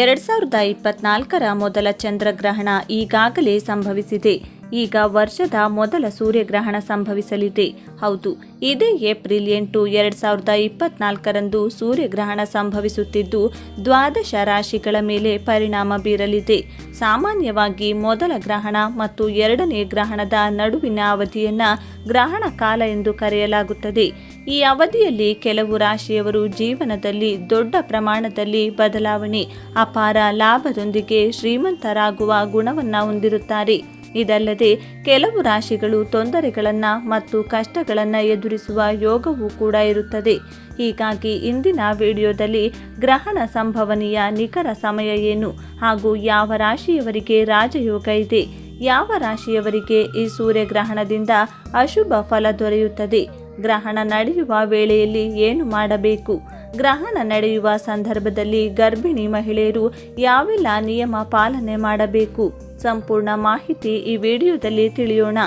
ಎರಡ್ ಸಾವಿರದ ಇಪ್ಪತ್ನಾಲ್ಕರ ಮೊದಲ ಚಂದ್ರಗ್ರಹಣ ಈಗಾಗಲೇ ಸಂಭವಿಸಿದೆ. ಈಗ ವರ್ಷದ ಮೊದಲ ಸೂರ್ಯಗ್ರಹಣ ಸಂಭವಿಸಲಿದೆ. ಹೌದು, ಇದೇ ಏಪ್ರಿಲ್ ಎಂಟು ಎರಡ್ ಸಾವಿರದ ಇಪ್ಪತ್ನಾಲ್ಕರಂದು ಸೂರ್ಯಗ್ರಹಣ ಸಂಭವಿಸುತ್ತಿದ್ದು, ದ್ವಾದಶ ರಾಶಿಗಳ ಮೇಲೆ ಪರಿಣಾಮ ಬೀರಲಿದೆ. ಸಾಮಾನ್ಯವಾಗಿ ಮೊದಲ ಗ್ರಹಣ ಮತ್ತು ಎರಡನೇ ಗ್ರಹಣದ ನಡುವಿನ ಅವಧಿಯನ್ನ ಗ್ರಹಣ ಕಾಲ ಎಂದು ಕರೆಯಲಾಗುತ್ತದೆ. ಈ ಅವಧಿಯಲ್ಲಿ ಕೆಲವು ರಾಶಿಯವರು ಜೀವನದಲ್ಲಿ ದೊಡ್ಡ ಪ್ರಮಾಣದಲ್ಲಿ ಬದಲಾವಣೆ, ಅಪಾರ ಲಾಭದೊಂದಿಗೆ ಶ್ರೀಮಂತರಾಗುವ ಗುಣವನ್ನು ಹೊಂದಿರುತ್ತಾರೆ. ಇದಲ್ಲದೆ ಕೆಲವು ರಾಶಿಗಳು ತೊಂದರೆಗಳನ್ನು ಮತ್ತು ಕಷ್ಟಗಳನ್ನು ಎದುರಿಸುವ ಯೋಗವೂ ಕೂಡ ಇರುತ್ತದೆ. ಹೀಗಾಗಿ ಇಂದಿನ ವಿಡಿಯೋದಲ್ಲಿ ಗ್ರಹಣ ಸಂಭವನೀಯ ನಿಖರ ಸಮಯ ಏನು ಹಾಗೂ ಯಾವ ರಾಶಿಯವರಿಗೆ ರಾಜಯೋಗ ಇದೆ, ಯಾವ ರಾಶಿಯವರಿಗೆ ಈ ಸೂರ್ಯಗ್ರಹಣದಿಂದ ಅಶುಭ ಫಲ ದೊರೆಯುತ್ತದೆ, ಗ್ರಹಣ ನಡೆಯುವ ವೇಳೆಯಲ್ಲಿ ಏನು ಮಾಡಬೇಕು, ಗ್ರಹಣ ನಡೆಯುವ ಸಂದರ್ಭದಲ್ಲಿ ಗರ್ಭಿಣಿ ಮಹಿಳೆಯರು ಯಾವೆಲ್ಲ ನಿಯಮ ಪಾಲನೆ ಮಾಡಬೇಕು ಸಂಪೂರ್ಣ ಮಾಹಿತಿ ಈ ವಿಡಿಯೋದಲ್ಲಿ ತಿಳಿಯೋಣ.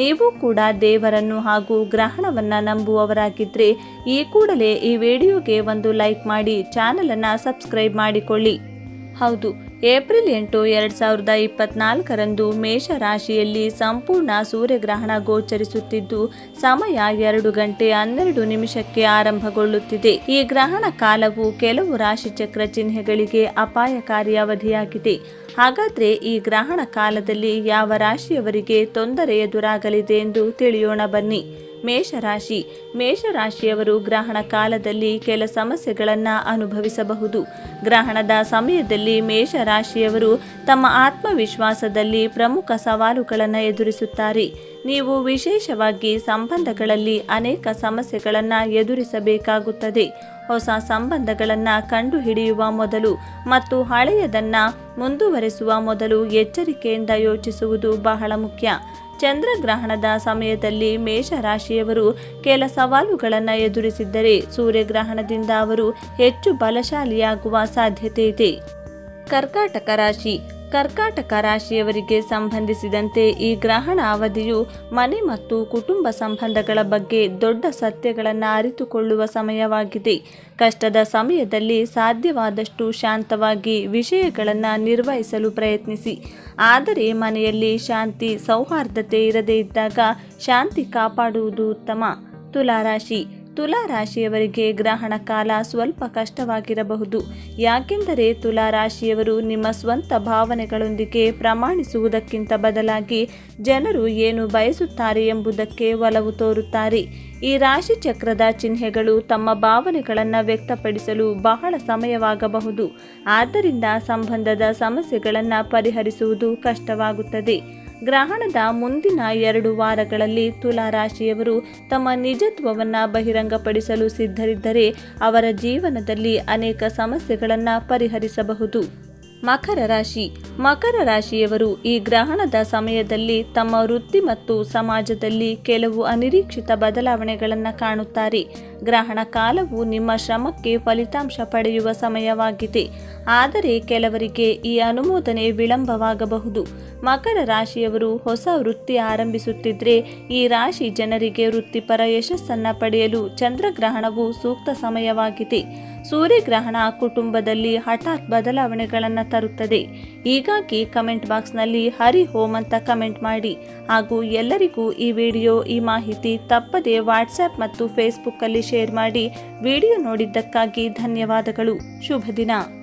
ನೀವು ಕೂಡ ದೇವರನ್ನು ಹಾಗೂ ಗ್ರಹಣವನ್ನು ನಂಬುವವರಾಗಿದ್ದರೆ ಈ ಕೂಡಲೇ ಈ ವಿಡಿಯೋಗೆ ಒಂದು ಲೈಕ್ ಮಾಡಿ, ಚಾನಲನ್ನು ಸಬ್ಸ್ಕ್ರೈಬ್ ಮಾಡಿಕೊಳ್ಳಿ. ಹೌದು, ಏಪ್ರಿಲ್ ಎಂಟು ಎರಡು ಸಾವಿರದ ಇಪ್ಪತ್ನಾಲ್ಕರಂದು ಮೇಷ ರಾಶಿಯಲ್ಲಿ ಸಂಪೂರ್ಣ ಸೂರ್ಯಗ್ರಹಣ ಗೋಚರಿಸುತ್ತಿದ್ದು, ಸಮಯ ಎರಡು ಗಂಟೆ ಹನ್ನೆರಡು ನಿಮಿಷಕ್ಕೆ ಆರಂಭಗೊಳ್ಳುತ್ತಿದೆ. ಈ ಗ್ರಹಣ ಕಾಲವು ಕೆಲವು ರಾಶಿ ಚಕ್ರ ಚಿಹ್ನೆಗಳಿಗೆ ಅಪಾಯಕಾರಿ ಅವಧಿಯಾಗಿದೆ. ಹಾಗಾದ್ರೆ ಈ ಗ್ರಹಣ ಕಾಲದಲ್ಲಿ ಯಾವ ರಾಶಿಯವರಿಗೆ ತೊಂದರೆ ಎದುರಾಗಲಿದೆ ಎಂದು ತಿಳಿಯೋಣ ಬನ್ನಿ. ಮೇಷರಾಶಿ. ಮೇಷರಾಶಿಯವರು ಗ್ರಹಣ ಕಾಲದಲ್ಲಿ ಕೆಲ ಸಮಸ್ಯೆಗಳನ್ನು ಅನುಭವಿಸಬಹುದು. ಗ್ರಹಣದ ಸಮಯದಲ್ಲಿ ಮೇಷರಾಶಿಯವರು ತಮ್ಮ ಆತ್ಮವಿಶ್ವಾಸದಲ್ಲಿ ಪ್ರಮುಖ ಸವಾಲುಗಳನ್ನು ಎದುರಿಸುತ್ತಾರೆ. ನೀವು ವಿಶೇಷವಾಗಿ ಸಂಬಂಧಗಳಲ್ಲಿ ಅನೇಕ ಸಮಸ್ಯೆಗಳನ್ನು ಎದುರಿಸಬೇಕಾಗುತ್ತದೆ. ಹೊಸ ಸಂಬಂಧಗಳನ್ನು ಕಂಡುಹಿಡಿಯುವ ಮೊದಲು ಮತ್ತು ಹಳೆಯದನ್ನು ಮುಂದುವರೆಸುವ ಮೊದಲು ಎಚ್ಚರಿಕೆಯಿಂದ ಯೋಚಿಸುವುದು ಬಹಳ ಮುಖ್ಯ. ಚಂದ್ರಗ್ರಹಣದ ಸಮಯದಲ್ಲಿ ಮೇಷರಾಶಿಯವರು ಕೆಲ ಸವಾಲುಗಳನ್ನು ಎದುರಿಸಿದ್ದರೆ ಸೂರ್ಯಗ್ರಹಣದಿಂದ ಅವರು ಹೆಚ್ಚು ಬಲಶಾಲಿಯಾಗುವ ಸಾಧ್ಯತೆ ಇದೆ. ಕರ್ಕಾಟಕ ರಾಶಿ ಕರ್ಕಾಟಕ ರಾಶಿಯವರಿಗೆ ಸಂಬಂಧಿಸಿದಂತೆ ಈ ಗ್ರಹಣ ಅವಧಿಯು ಮನೆ ಮತ್ತು ಕುಟುಂಬ ಸಂಬಂಧಗಳ ಬಗ್ಗೆ ದೊಡ್ಡ ಸತ್ಯಗಳನ್ನು ಅರಿತುಕೊಳ್ಳುವ ಸಮಯವಾಗಿದೆ. ಕಷ್ಟದ ಸಮಯದಲ್ಲಿ ಸಾಧ್ಯವಾದಷ್ಟು ಶಾಂತವಾಗಿ ವಿಷಯಗಳನ್ನು ನಿರ್ವಹಿಸಲು ಪ್ರಯತ್ನಿಸಿ. ಆದರೆ ಮನೆಯಲ್ಲಿ ಶಾಂತಿ, ಸೌಹಾರ್ದತೆ ಇರದೇ ಇದ್ದಾಗ ಶಾಂತಿ ಕಾಪಾಡುವುದು ಉತ್ತಮ. ತುಲಾರಾಶಿ. ತುಲಾ ರಾಶಿಯವರಿಗೆ ಗ್ರಹಣ ಕಾಲ ಸ್ವಲ್ಪ ಕಷ್ಟವಾಗಿರಬಹುದು. ಯಾಕೆಂದರೆ ತುಲಾ ರಾಶಿಯವರು ನಿಮ್ಮ ಸ್ವಂತ ಭಾವನೆಗಳೊಂದಿಗೆ ಪ್ರಮಾಣಿಸುವುದಕ್ಕಿಂತ ಬದಲಾಗಿ ಜನರು ಏನು ಬಯಸುತ್ತಾರೆ ಎಂಬುದಕ್ಕೆ ಒಲವು ತೋರುತ್ತಾರೆ. ಈ ರಾಶಿ ಚಕ್ರದ ಚಿಹ್ನೆಗಳು ತಮ್ಮ ಭಾವನೆಗಳನ್ನು ವ್ಯಕ್ತಪಡಿಸಲು ಬಹಳ ಸಮಯವಾಗಬಹುದು. ಆದ್ದರಿಂದ ಸಂಬಂಧದ ಸಮಸ್ಯೆಗಳನ್ನು ಪರಿಹರಿಸುವುದು ಕಷ್ಟವಾಗುತ್ತದೆ. ಗ್ರಹಣದ ಮುಂದಿನ ಎರಡು ವಾರಗಳಲ್ಲಿ ತುಲಾ ರಾಶಿಯವರು ತಮ್ಮ ನಿಜತ್ವವನ್ನು ಬಹಿರಂಗಪಡಿಸಲು ಸಿದ್ಧರಿದ್ದರೆ ಅವರ ಜೀವನದಲ್ಲಿ ಅನೇಕ ಸಮಸ್ಯೆಗಳನ್ನು ಪರಿಹರಿಸಬಹುದು. ಮಕರ ರಾಶಿ. ಮಕರ ರಾಶಿಯವರು ಈ ಗ್ರಹಣದ ಸಮಯದಲ್ಲಿ ತಮ್ಮ ವೃತ್ತಿ ಮತ್ತು ಸಮಾಜದಲ್ಲಿ ಕೆಲವು ಅನಿರೀಕ್ಷಿತ ಬದಲಾವಣೆಗಳನ್ನು ಕಾಣುತ್ತಾರೆ. ಗ್ರಹಣ ಕಾಲವು ನಿಮ್ಮ ಶ್ರಮಕ್ಕೆ ಫಲಿತಾಂಶ ಪಡೆಯುವ ಸಮಯವಾಗಿದೆ. ಆದರೆ ಕೆಲವರಿಗೆ ಈ ಅನುಮೋದನೆ ವಿಳಂಬವಾಗಬಹುದು. ಮಕರ ರಾಶಿಯವರು ಹೊಸ ವೃತ್ತಿ ಆರಂಭಿಸುತ್ತಿದ್ದರೆ ಈ ರಾಶಿ ಜನರಿಗೆ ವೃತ್ತಿಪರ ಯಶಸ್ಸನ್ನು ಪಡೆಯಲು ಚಂದ್ರಗ್ರಹಣವು ಸೂಕ್ತ ಸಮಯವಾಗಿದೆ. ಸೂರ್ಯಗ್ರಹಣ ಕುಟುಂಬದಲ್ಲಿ ಹಠಾತ್ ಬದಲಾವಣೆಗಳನ್ನು ತರುತ್ತದೆ. ಹೀಗಾಗಿ ಕಮೆಂಟ್ ಬಾಕ್ಸ್ನಲ್ಲಿ ಹರಿ ಹೋಮ್ ಅಂತ ಕಮೆಂಟ್ ಮಾಡಿ. ಹಾಗೂ ಎಲ್ಲರಿಗೂ ಈ ವಿಡಿಯೋ, ಈ ಮಾಹಿತಿ ತಪ್ಪದೆ ವಾಟ್ಸ್ಆ್ಯಪ್ ಮತ್ತು ಫೇಸ್ಬುಕ್ಕಲ್ಲಿ ಶೇರ್ ಮಾಡಿ. ವಿಡಿಯೋ ನೋಡಿದ್ದಕ್ಕಾಗಿ ಧನ್ಯವಾದಗಳು. ಶುಭ ದಿನ.